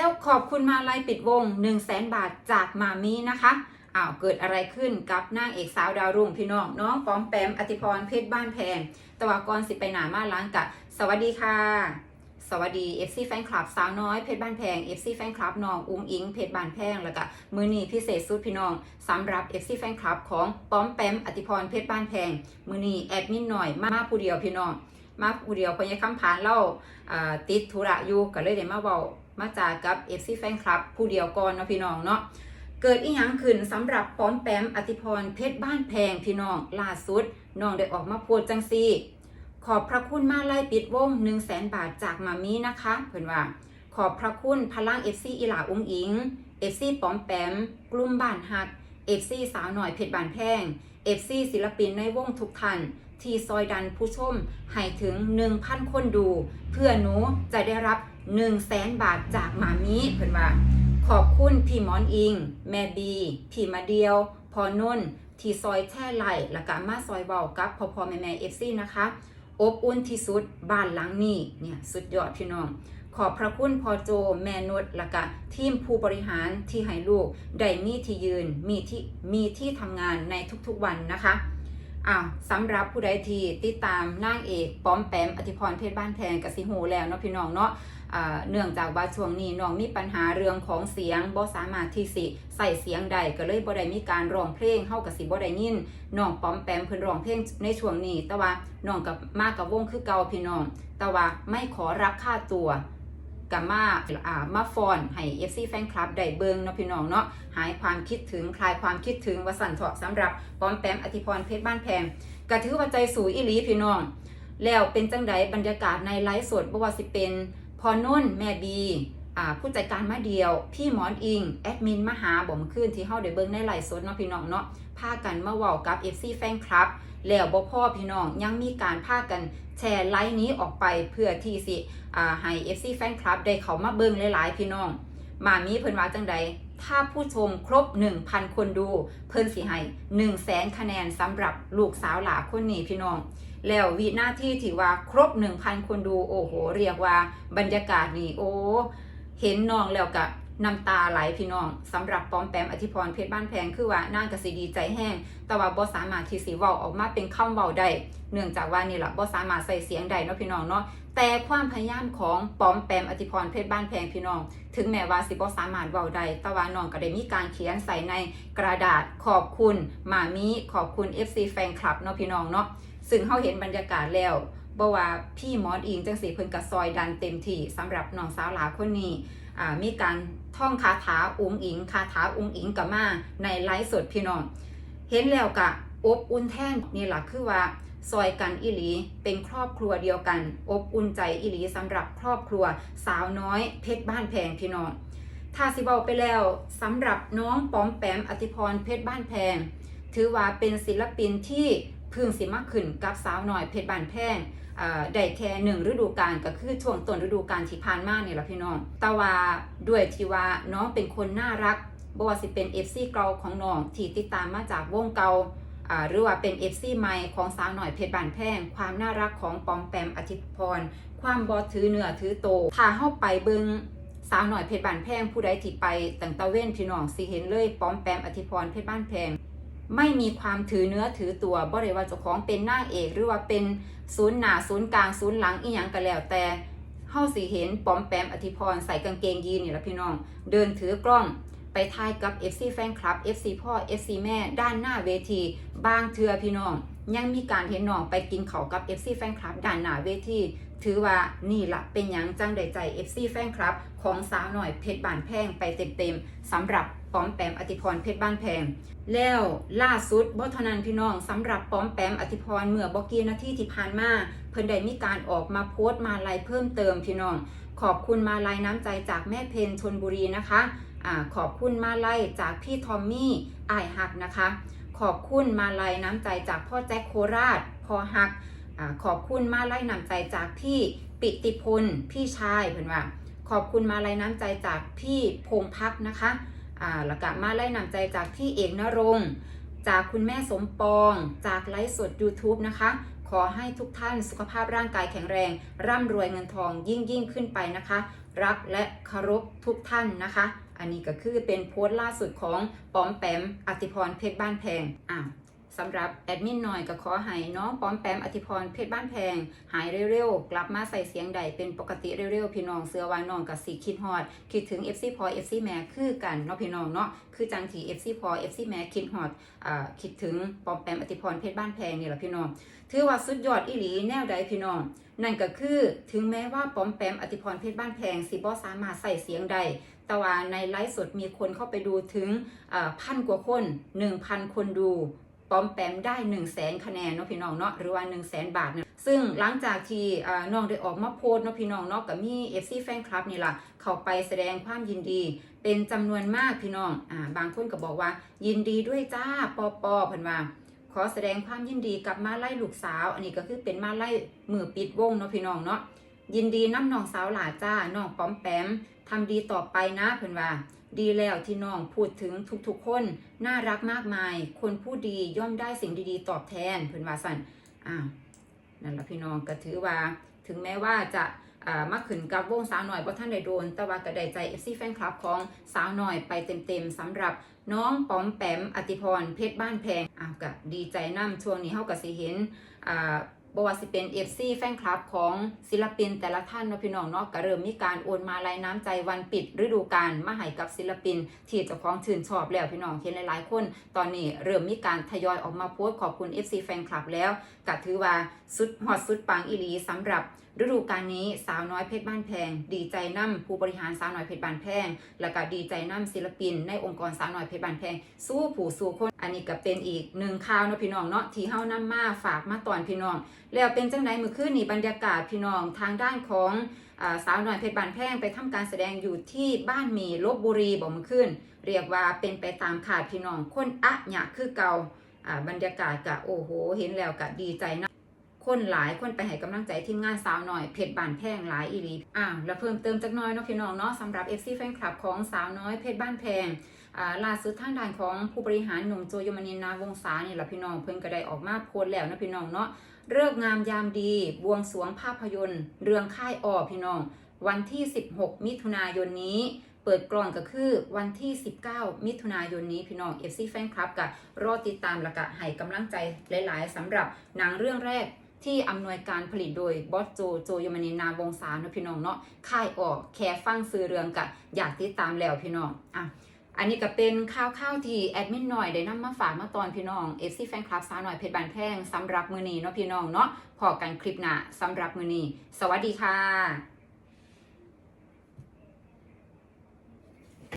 แล้วขอบคุณมาลายปิดวง 1 0 0 0 0แสนบาทจากมามีนะคะอ้าวเกิดอะไรขึ้นกับนางเอกสาวดาวรุ่งพี่น้องน้องป้อมแปมอธิพรเพชรบ้านแพงตะวากรสิไปหนามาล้างกะ สวัสดีค่ะ สวัสดี FC แฟนคลับสาวน้อยเพชรบ้านแพง FC แฟนคลับน้องอุ้งอิงเพชรบ้านแพงแล้วก็มือนีพิเศษสุดพี่น้องสำหรับ FC แฟนคลับของป้อมแปมอธิพรเพชรบ้านแพง มือนีแอดมินหน่อยมามาผู้เดียวพี่น้องมาผู้เดียวพญาคำผานเล่าอ่าติดธุระอยู่ก็เลยได้มาเว้า มาจากับ FC แฟนคลับ ผู้เดียวก่อนเนาะพี่น้องเนาะเกิดอีหยังขึ้นสำหรับป้อมแปมอธิพรเพชรบ้านแพงพี่น้องล่าสุดน้องได้ออกมาโพสจังซีขอบพระคุณมาไล่ปิดวง1 0 0 0 0แสนบาทจากมามีนะคะเพื่อนว่าขอบพระคุณพลัง FC อีหลาอุ้งอิง FC ป้อมแปมกลุ่มบ้านหัก FC สาวหน่อยเพชรบ้านแพง FC ศิลปินในวงทุกท่านที่ซอยดันผู้ชมให้ถึง 1,000 คนดู เพื่อหนูจะได้รับ 1 0 0 0 0แสนบาทจากหมามีเพื่อนว่า ขอบคุณพี่หมอนอิง แม่บี พี่มาเดียว พอนุ่น ที่ซอยแช่ไหลและก็มาซอยเบากับพอพอแม่แม่เอฟซีนะคะ อบอุ่นที่สุดบ้านหลังนี้เนี่ยสุดยอดพี่น้องขอบพระคุณพอโจแม่นุชและก็ทีมผู้บริหารที่ให้ลูก ได้มีที่ยืนมีที่มีที่ทำงานในทุกๆวันนะคะอ้าวสำหรับผู้ใดที่ติดตามนางเอกป้อมแปมอธิพรเพชรบ้านแพงกับสิโหแล้วเนาะพี่น้องเนาะ เนื่องจากว่าช่วงนี้น้องมีปัญหาเรื่องของเสียงบ่สามารถที่สิใส่เสียงใดก็เลยบ่ได้มีการร้องเพลงเฮากับสิบ่ได้ยินน้องป้อมแปมเพิ่นร้องเพลงในช่วงนี้ แต่ว่าน้องกับมากับวงคือเก่าพี่น้อง แต่ว่าไม่ขอรับค่าตัวกับมาอ่ามาฟอนให้ FC แฟนคลับได้เบิงเนาะพี่น้องเนาะหายความคิดถึง คลายความคิดถึงว่าสั่นเถาะสำหรับป้อมแปมอธิพรเพชรบ้านแพงก็ถือว่าใจสูอีหลีพี่น้อง แล้วเป็นจังใดบรรยากาศในไลฟ์สดบ่ว่าสิเป็น พอนุ่นแม่บีผู้จัดการมาเดียว พี่หมอนอิง แอดมินมาหาบ่มขึ้นที่เฮาได้เบิ่งในไลฟ์สดเนาะพี่น้องเนาะพากันมาเว้ากับ FC แฟนคลับ แล้วบ่พ่อพี่น้องยังมีการพากันแชร์ไลฟ์นี้ออกไปเพื่อที่สิให้ FC แฟนคลับได้เขามาเบิ่งหลายๆพี่น้อง มามีเพิ่นว่าจังใดถ้าผู้ชมครบ 1,000 คนดู เพิ่นสิให้100,000คะแนนสำหรับลูกสาวหลาคนนี้พี่น้อง แล้ววินาที่ที่ว่าครบ 1,000 คนดูโอ้โห เรียกว่าบรรยากาศนี่โอ้เห็นน้องแล้วกะน้ำตาไหลพี่น้องสำหรับปอมแปมอธิพรเพชรบ้านแพงคือว่านางกสิดีใจแห้ง แต่ว่าบ่สามารถที่สิเว้าออกมาเป็นคำเว้าได้เนื่องจากว่านี่แหละบ่สามารถใส่เสียงได้เนาะพี่น้องเนาะแต่ความพยายามของปอมแปมอธิพรเพชรบ้านแพงพี่น้อง ถึงแม้ว่าสิบ่สามารถเว้าได้แต่ว่าน้องก็ได้มีการเขียนใส่ในกระดาษขอบคุณหมามีขอบคุณ FC แฟนคลับเนาะพี่น้องเนาะ ซึ่งเฮาเห็นบรรยากาศแล้วบ่ว่าพี่หมอนอิงจังสีเพิ่นก็ซอยดันเต็มที่สำหรับน้องสาวหลาคนนี้มีการท่องคาถาอุ้งอิงคาถาอุ้งอิงกับมาในไลฟ์สดพี่น้อง เห็นแล้วกะอบอุ่นแท่นนี่หละคือว่าซอยกันอิลีเป็นครอบครัวเดียวกัน อบอุ่นใจอิลีสำหรับครอบครัวสาวน้อยเพชรบ้านแพงพี่น้องถ้าสิเบาไปแล้วสำหรับน้องปอมแปมอธิพรเพชรบ้านแพง ถือว่าเป็นศิลปินที่ พึ่งสิมาขึ้นกับสาวหน้อยเพชรบ้านแพงได้แค่หนึ่งฤดูกาลก็คือช่วงต้นฤดูกาลที่ผ่านมาเนี่แหละพี่น้องต่ว่าด้วยที่ว่าน้องเป็นคนน่ารักบ่ว่าสิเป็น FC เก่าของน้องที่ติดตามมาจากวงเก่าอ่าหรือว่าเป็น FC ใหม่ของสาวหน่อยเพชรบานแพงความน่ารักของปอมแปมอธิพร ความบอถือเนื้อถือโตถ้าเข้าไปเบิงสาวหน่อยเพชรบานแพงผู้ใดที่ไปตั้งตะเว้นพี่น้องสิเห็นเลยปอมแปมอธิพรเพชรบ้านแพง ไม่มีความถือเนื้อถือตัวบ่ได้ว่าเจ้าของเป็นนางเอก หรือว่าเป็นศูนย์หน้าศูนย์กลางศูนย์หลังอีหยังก็แล้วแต่เฮาสิเห็นปอมแปมอธิพรใส่กางเกงยีนนี่ละพี่น้อง เดินถือกล้องไปถ่ายกับ FC แฟนคลับ FC พ่อ FC แม่ด้านหน้าเวที บางเทือพี่น้อง ยังมีการเห็นน้องไปกินเขาวกับ FC แฟนคลับด้านหน้าเวที ถือว่านี่ละเป็นยังจังได้ใจ FC แฟนคลับ ของสาวหน่อยเพชรบานแพงไปเต็มๆสำหรับป้อมแปมอธิพรเพชรบ้านแพง แล้วล่าสุดบ่ทนันพี่น้องสำหรับป้อมแปมอธิพรเมื่อบ่กี่นาทีที่ผ่านมาเพิ่นได้มีการออกมาโพสต์มาลัยเพิ่มเติมพี่น้อง ขอบคุณมาลัยน้ำใจจากแม่เพนชนบุรีนะคะอ่าขอบคุณมาลัยจากพี่ทอมมี่อายหักนะคะ ขอบคุณมาลัยน้ำใจจากพ่อแจ็คโคราชพอหัก ขอบคุณมาไลัยน้ำใจจากพี่ปิติพลพี่ชายเพิ่นว่า ขอบคุณมาไลัยน้ำใจจากพี่พงพักนะคะอ่าแล้วก็มาไล่นำใจจากที่เอกนรงจากคุณแม่สมปอง จากไลฟ์สด YouTube นะคะ ขอให้ทุกท่านสุขภาพร่างกายแข็งแรง ร่ำรวยเงินทองยิ่งยิ่งขึ้นไปนะคะ รักและเคารพทุกท่านนะคะ อันนี้ก็คือเป็นโพสต์ล่าสุดของปอมแปมอติพรเพชรบ้านแพงอ่า สำหรับแอดมินหน่อยก็ขอให้น้องปอมแปมอติพรเพชรบ้านแพง หายเร็วๆ กลับมาใส่เสียงใดเป็นปกติเร็วๆ พี่น้องเสือวานน้องกับสีคิดฮอด คิดถึง FC พอ FC แม่คือกันเนาะพี่น้องเนาะคือจังที่ FC พอ FC แม่คิดฮอดอ่าคิดถึงปอมแปมอติพรเพชรบ้านแพงนี่แหละพี่น้องถือว่าสุดยอดอีหลีแนวใดพี่น้องนั่นก็คือถึงแม้ว่าปอมแปมอติพรเพชรบ้านแพงสิบ่สามารถใส่เสียงใดแต่ว่าในไลฟ์สดมีคนเข้าไปดูถึงพันกว่าคน 1,000 คนดู ปอมแปมได้1 0 0 0 0แสนคะแนนเนาะพี่น้องเนาะหรือว่า1 0 0 0 0แสนบาทเนี่ยซึ่งหลังจากที่น้องได้ออกมาโพสเนาะพี่น้องเนาะกับมี FC แฟนคลับนี่ล่ะเขาไปแสดงความยินดี เป็นจำนวนมากพี่น้องอ่าบางคนก็บอกว่า ยินดีด้วยจ้าปอปอเพิ่นว่าขอแสดงความยินดีกับมาไล่ลูกสาว อันนี้ก็คือเป็นมาไล่มือปิดวงเนาะพี่น้องเนาะยินดีน้ำน้องสาวหลาจ้าน้องป้อมแปมทำดีต่อไปนะเพิ่นว่า ดีแล้วที่น้องพูดถึงทุกๆ คน น่ารักมากมาย คนผู้ดีย่อมได้สิ่งดีๆ ตอบแทนเพิ่อนว่าสันอ่านั่นละพี่น้องก็ถือว่า ถึงแม้ว่าจะอ่ามาขึ้นกับวงสาวหน่อยบ่ท่านได้โดน แต่ว่าก็ได้ใจ FC แฟนคลับของสาวหน่อยไปเต็มๆสำหรับน้องป๋อมแปมอติพรเพชรบ้านแพงอ้าวก็ดีใจนํช่วงนี้เฮาก็สิเห็นอ่า บว่าสิเป็นเอฟซีแฟนคลับของศิลปินแต่ละท่านเนาะพี่น้องเนาะก็เริ่มมีการโอนมาลายน้ำใจวันปิดฤดูกาลมาให้กับศิลปิน ที่เจ้าของชื่นชอบแล้วพี่น้องเห็นหลายๆคน ตอนนี้เริ่มมีการทยอยออกมาโพสต์ขอบคุณ FC แฟนคลับแล้วก็ถือว่าสุดฮอตสุดปังอีลีสำหรับฤดูกาลนี้สาวน้อยเพชรบ้านแพง ดีใจนํผู้บริหารสาวน้อยเพชรบ้านแพง แล้วก็ดีใจนํศิลปิน ในองค์กรสาวน้อยเพชรบ้านแพง สู้ผู้สู้คน อันนี้ก็เป็นอีกหนึ่งข่าวเนาะพี่น้องเนาะที่เฮานำมาฝากมาตอนพี่น้อง แล้วเป็นจังไดมื้อคืนนี้บรรยากาศพี่น้องทางด้านของสาวน้อยเพชรบานแพงไปทำการแสดงอยู่ที่บ้านหมีลบบุรีบอกมื้อคืนเรียกว่าเป็นไปตามขาดพี่น้องคนอะหยะคือเก่าอ่าบรรยากาศก็โอ้โห เห็นแล้วก็ดีใจนะ คนหลายคนไปให้กำลังใจทีมงานสาวหน่อยเพชรบานแพงหลายอีหลีอ่าแล้วเพิ่มเติมจักน้อยเนาะพี่น้องเนาะสำหรับ FC แฟนคลับของสาวน้อยเพชรบ้านแพงอ่าล่าสุดทางด้านของผู้บริหารหนุ่มโจยมนินนาวงศาเนี่แหละพี่น้องเพิ่นก็ได้ออกมาโพสแล้วนะพี่น้องเนาะเลิกงามยามดี บวงสวงภาพยนตร์ เรื่องค่ายออพี่น้อง วันที่ 16 มิถุนายนนี้เปิดกล่องก็คือวันที่ 19 มิถุนายนนี้พี่น้อง FC แฟนคลับก็รอติดตามแล้วก็ให้กำลังใจหลาย ๆสำหรับหนังเรื่องแรก ที่อำนวยการผลิตโดยบอสโจโจยมนีนามวงศาเนะพี่น้องเนาะค่ายออกแค่ฟังซื้อเรืองกะอยากติดตามแล้วพี่น้องอะอันนี้ก็เป็นข้าวข้าวๆที่แอดมินหน่อยได้นำมาฝากมาตอนพี่น้อง FC แฟนคลับสาวหน่อยเพชรบานแพงสำหรับมือนี้เนาะพี่น้องเนาะพอกันคลิปหน้าสำหรับมือนี้สวัสดีค่ะ